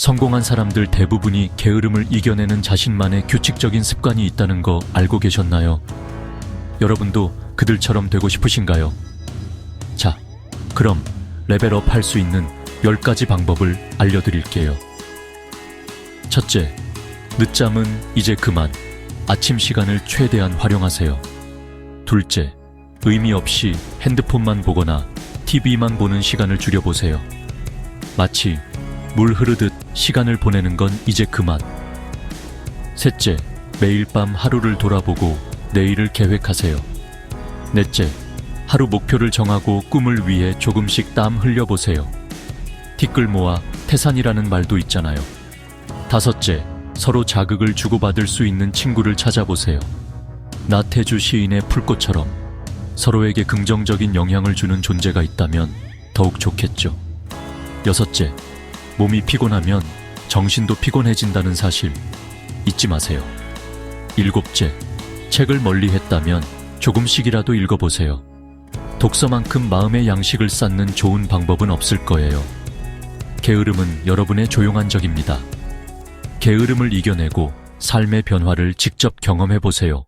성공한 사람들 대부분이 게으름을 이겨내는 자신만의 규칙적인 습관이 있다는 거 알고 계셨나요? 여러분도 그들처럼 되고 싶으신가요? 자, 그럼 레벨업 할 수 있는 10가지 방법을 알려드릴게요. 첫째, 늦잠은 이제 그만. 아침 시간을 최대한 활용하세요. 둘째, 의미 없이 핸드폰만 보거나 TV만 보는 시간을 줄여보세요. 마치 물 흐르듯 시간을 보내는 건 이제 그만. 셋째, 매일 밤 하루를 돌아보고 내일을 계획하세요. 넷째, 하루 목표를 정하고 꿈을 위해 조금씩 땀 흘려보세요. 티끌 모아 태산이라는 말도 있잖아요. 다섯째, 서로 자극을 주고받을 수 있는 친구를 찾아보세요. 나태주 시인의 풀꽃처럼 서로에게 긍정적인 영향을 주는 존재가 있다면 더욱 좋겠죠. 여섯째, 몸이 피곤하면 정신도 피곤해진다는 사실 잊지 마세요. 일곱째, 책을 멀리 했다면 조금씩이라도 읽어보세요. 독서만큼 마음의 양식을 쌓는 좋은 방법은 없을 거예요. 게으름은 여러분의 조용한 적입니다. 게으름을 이겨내고 삶의 변화를 직접 경험해 보세요.